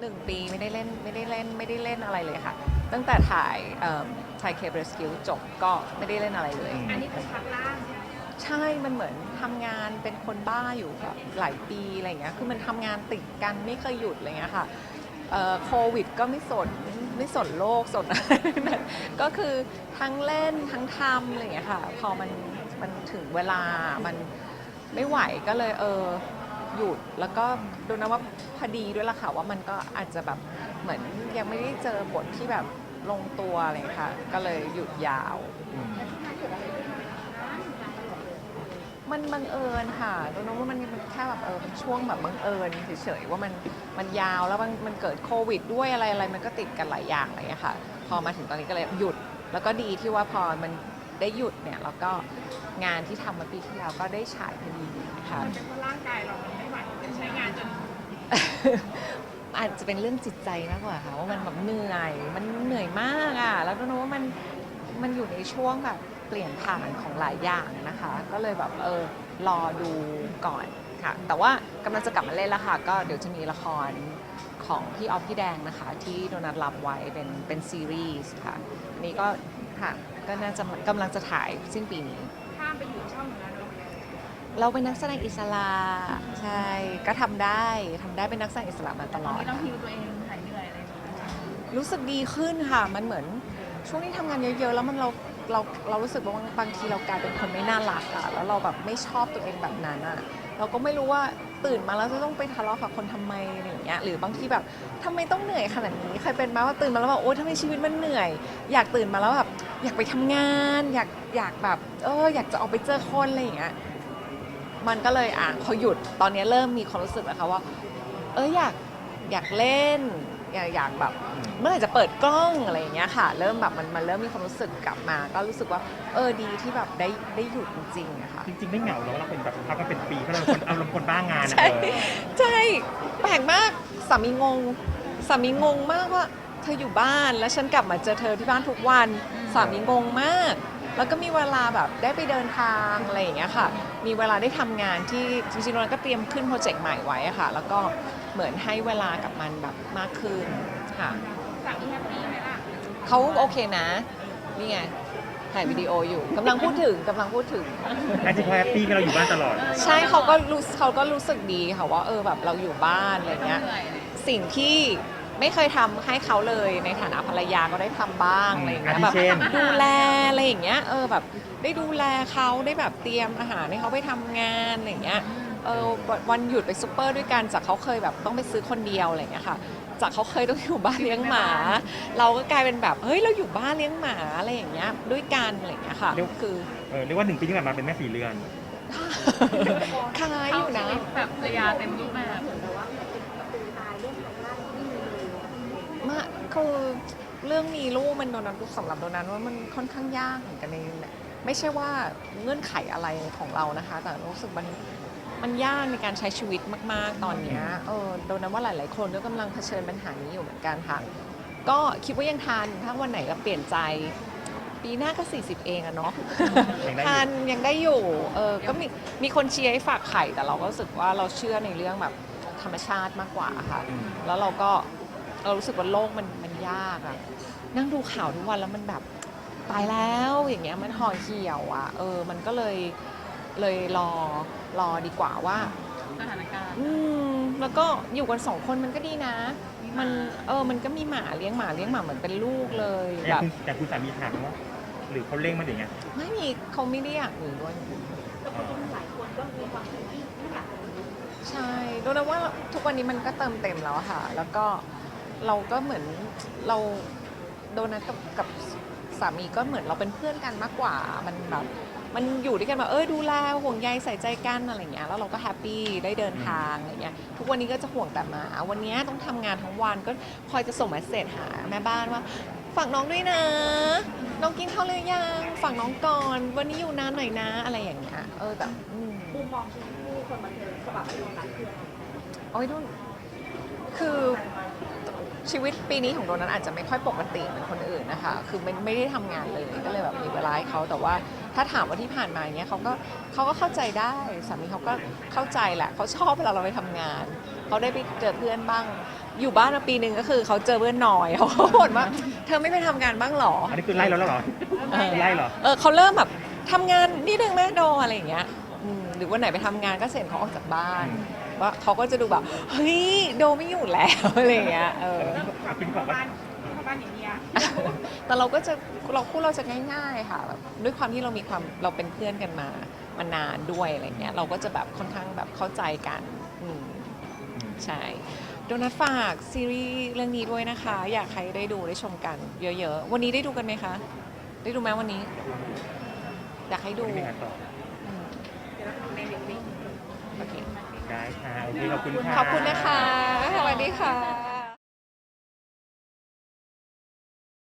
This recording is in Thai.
หนึ่งปีไม่ได้เล่นไม่ได้เล่นไม่ได้เล่นอะไรเลยค่ะ ตั้งแต่ถ่ายชายเคเบรสคิวจบก็ไม่ได้เล่นอะไรเลยอืมอันนี้คือพักล่าง ใช่มันเหมือนทำงานเป็นคนบ้าอยู่แบบหลายปีอะไรอย่างเงี้ย คือมันทำงานติดกันไม่เคยหยุดอะไรเงี้ยค่ะเอ่อโควิดก็ไม่สนไม่สนโลกสนอะไรทั้งนั้นก็คือทั้งเล่นทั้งทำอะไรอย่างเงี้ยค่ะ พอมันมันถึงเวลามันไม่ไหวก็เลยเออ หยุดแล้วก็ดูนะว่าพอดีด้วยละค่ะว่ามันก็อาจจะแบบเหมือนยังไม่ได้เจอบทที่แบบลงตัวอะไรอย่างเงี้ยค่ะ ก็เลยหยุดยาวอืมมันบังเอิญค่ะตรงนั้นว่ามันมันแค่แบบเออเป็นช่วงแบบบังเอิญเฉยๆว่ามันมันยาวแล้วมันมันเกิดโควิด ด้วยอะไรอะไรมันก็ติดกันหลายอย่างอะไรอย่างเงี้ยค่ะ พอมาถึงตอนนี้ก็เลยหยุด แล้วก็ดีที่ว่าพอมัน ได้หยุดเนี่ยแล้วก็งานที่ทำมาปีที่แล้วก็ได้ฉายพอดีค่ะ มันเป็นเพราะร่างกายเรามันไม่ไหวมันใช้งานจนอาจจะเป็นเรื่องจิตใจมากกว่าค่ะว่ามันแบบเหนื่อย มันเหนื่อยมากอะ แล้วก็รู้ว่ามันมันอยู่ในช่วงแบบเปลี่ยนผ่านของหลายอย่างนะคะ ก็เลยแบบเออรอดูก่อนค่ะ แต่ว่ากำลังจะกลับมาเล่นแล้วค่ะ ก็เดี๋ยวจะมีละครของพี่ออฟพี่แดงนะคะ ที่โดนัทรับไว้เป็นเป็นซีรีส์ค่ะอันนี้ก็ค่ะ ก็น่าจะกำลังจะถ่ายสิ้นปีนี้ ข้ามไปอยู่ช่องหนึ่งแล้วเนาะเราเป็นนักแสดงอิสระใช่ก็ทำได้ทำได้เป็นนักแสดงอิสระมาตลอดไม่ต้องฮิวตัวเองหายเหนื่อยอะไรอย่างเงี้ยรู้สึกดีขึ้นค่ะ มันเหมือนช่วงที่ทำงานเยอะๆ แล้วมันเรา เราเรารู้สึกว่าบางทีเรากลายเป็นคนไม่น่ารักอะแล้วเราแบบไม่ชอบตัวเองแบบนั้นอะเราก็ไม่รู้ว่าตื่นมาแล้วจะต้องไปทะเลาะกับคนทำไมอะไรอย่างเงี้ยหรือบางทีแบบทำไมต้องเหนื่อยขนาดนี้ใครเป็นมาว่าตื่นมาแล้วแบบโอ๊ยทำไมชีวิตมันเหนื่อย อยากตื่นมาแล้วแบบอยากไปทำงาน อยากอยากแบบเอออยากจะออกไปเจอคนอะไรอย่างเงี้ยมันก็เลยอะพอหยุดตอนนี้เริ่มมีความรู้สึกแล้วค่ะว่า เอออยากอยากเล่นอยากอยากแบบเมื่อไหร่จะเปิดกล้องอะไรอย่างเงี้ยค่ะ เริ่มแบบมันมันเริ่มมีความรู้สึกกลับมา ก็รู้สึกว่าเออดีที่แบบได้ได้หยุดจริงๆอะค่ะ จริงๆ ไม่เหงาหรอกเราเป็นแบบพักมาเป็นปีเพราะเราเป็นคนอารมณ์คนบ้างานอะใช่ เออ ใช่แปลกมากสามีงงสามีงงมากว่า เธออยู่บ้านแล้วฉันกลับมาเจอเธอที่บ้านทุกวันสามีงงมาก แล้วก็มีเวลาแบบได้ไปเดินทางอะไรอย่างเงี้ยค่ะ มีเวลาได้ทำงานที่จริงๆเราก็เตรียมขึ้นโปรเจกต์ใหม่ไว้อะค่ะ แล้วก็ เหมือนให้เวลากับมันแบบมากขึ้นค่ะสามีแฮปปี้ไหมล่ะเขาโอเคนะนี่ไงถ่ายวิดีโออยู่กำลังพูดถึงกำลังพูดถึงแต่จริงๆเขาแฮปปี้ที่เราอยู่บ้านตลอด ใช่เขาก็รู้เขาก็รู้สึกดีค่ะว่าเออแบบเราอยู่บ้านอะไรเงี้ยเหนื่อยสิ่งที่ ไม่เคยทำให้เขาเลยในฐานะภรรยาก็ได้ทำบ้างอืมอะไรอย่างเงี้ยอาทิแบบเช่น ดูแลอะไรอย่างเงี้ยเออแบบได้ดูแลเขาได้แบบเตรียมอาหารให้เขาไปทำงานอะไรอย่างเงี้ยเออวันวันหยุดไปซูเปอร์ด้วยกันจากเขาเคยแบบต้องไปซื้อคนเดียวอะไรอย่างเงี้ยค่ะ จากเขาเคยต้องอยู่บ้านเลี้ยงหมา เราก็กลายเป็นแบบเฮ้ยเราอยู่บ้านเลี้ยงหมาอะไรอย่างเงี้ยด้วยกันอะไรอย่างเงี้ยค่ะเรียก คือ เออเรียกว่าหนึ่งปีที่ผ่านมาเป็นแม่สีเรือน คล้ายอเข้ายู่ชีนะวิตแบบภรรยาเต็มรูปแบบ มาคือ เรื่องมีลูกมันโดนนั้นสำหรับโดนัทว่ามันค่อนข้างยากเหมือนกันในไม่ใช่ว่าเงื่อนไขอะไรของเรานะคะ แต่รู้สึกมันมันยากในการใช้ชีวิตมาก ๆ ตอนเนี้ยเออโดนัทว่าหลาย ๆ คนก็กำลังเผชิญปัญหานี้อยู่เหมือนกันค่ะ ก็คิดว่ายังทันถ้าวันไหนก็เปลี่ยนใจ ปีหน้าก็ 40 เองอะเนาะยังได้อยู่ทันยังได้อยู่เออก็มีมีคนเชียร์ให้ฝากไข่แต่เราก็รู้สึกว่าเราเชื่อในเรื่องแบบธรรมชาติมากกว่าค่ะอืมแล้วเราก็เรารู้สึกว่าโลกมันมัน ยากอะนั่งดูข่าวทุกวันแล้วมันแบบตายแล้วอย่างเงี้ยมันห่อเหี่ยวอะเออ มันก็เลยเลยรอรอดีกว่าว่า สถานการณ์ อืมแล้วก็อยู่กันสองคนมันก็ดีนะมันเออมันก็มีหมาเลี้ยงหมาเลี้ยงหมาเหมือนเป็นลูกเลยแต่แบบคุณแต่คุณสามีถามว่าหรือเขาเร่งมาอย่างเงี้ยไม่มีเขาไม่ได้อยากมีด้วย ใช่โดนว่าทุกวันนี้มันก็เติมเต็มแล้วอะค่ะ แล้วก็ เราก็เหมือนเราโดนัทกับกับสามีก็เหมือนเราเป็นเพื่อนกันมากกว่า มันแบบมันอยู่ด้วยกันแบบเออดูแลห่วงใยใส่ใจกันอะไรเงี้ยแล้วเราก็แฮปปี้ได้เดินทางอะไรเงี้ยทุกวันนี้ก็จะห่วงแต่หมา วันนี้ต้องทำงานทั้งวันก็คอยจะส่งเมสเซจหาแม่บ้านว่าฝากน้องด้วยนะ น้องกินข้าวหรือยังฝากน้องก่อน วันนี้อยู่นานหน่อยนะอะไรอย่างเงี้ยเออแต่อืม มุมมองชีวิตคู่คนบันเทิงฉบับโดนัทคืออะไรโอ้ยนุ่นคือ ชีวิตปีนี้ของโดนัทอาจจะไม่ค่อยปกติเหมือนคนอื่นนะคะ คือไม่ไม่ได้ทำงานเลยก็เลยแบบมีเวลาให้เขาแต่ว่าถ้าถามว่าที่ผ่านมาอย่างเงี้ยเขาก็เขาก็เข้าใจได้สามีเขาก็เข้าใจแหละเขาชอบเวลาเราไปทำงานเขาได้ไปเจอเพื่อนบ้าง อยู่บ้านมาปีหนึ่งก็คือเขาเจอเพื่อนน้อยเขาก็บ่นว่าเธอไม่ไปทำงานบ้างเหรออันนี้คือไล่แล้วเหรอเออไล่เหรอเออเขาเริ่มแบบทำงานนิดนึงแม่โดอะไรอย่างเงี้ยอืมหรือวันไหนไปทำงานก็เสร็จเขาออกจากบ้านอืม ว่าเขาก็จะดูแบบ เฮ้ย โดไม่อยู่แล้วอะไรอย่างเงี้ยเออ เป็นบอกว่าเข้าบ้านอย่างเนี้ยแต่เราก็จะเราคู่เราจะง่าย ๆ ค่ะแบบด้วยความที่เรามีความเราเป็นเพื่อนกันมามานานด้วยอะไรเงี้ยเราก็จะแบบค่อนข้างแบบเข้าใจกันอืมใช่โดนัทฝากซีรีส์เรื่องนี้ด้วยนะคะ อยากให้ได้ดูได้ชมกันเยอะๆ วันนี้ได้ดูกันไหมคะ ได้ดูไหมวันนี้ อยากให้ดูไม่มีงานต่ออืม เดี๋ยวเราทำในเด็กโอเค ได้ค่ะโอเคขอบคุณค่ะ ขอบคุณนะคะ สวัสดีค่ะ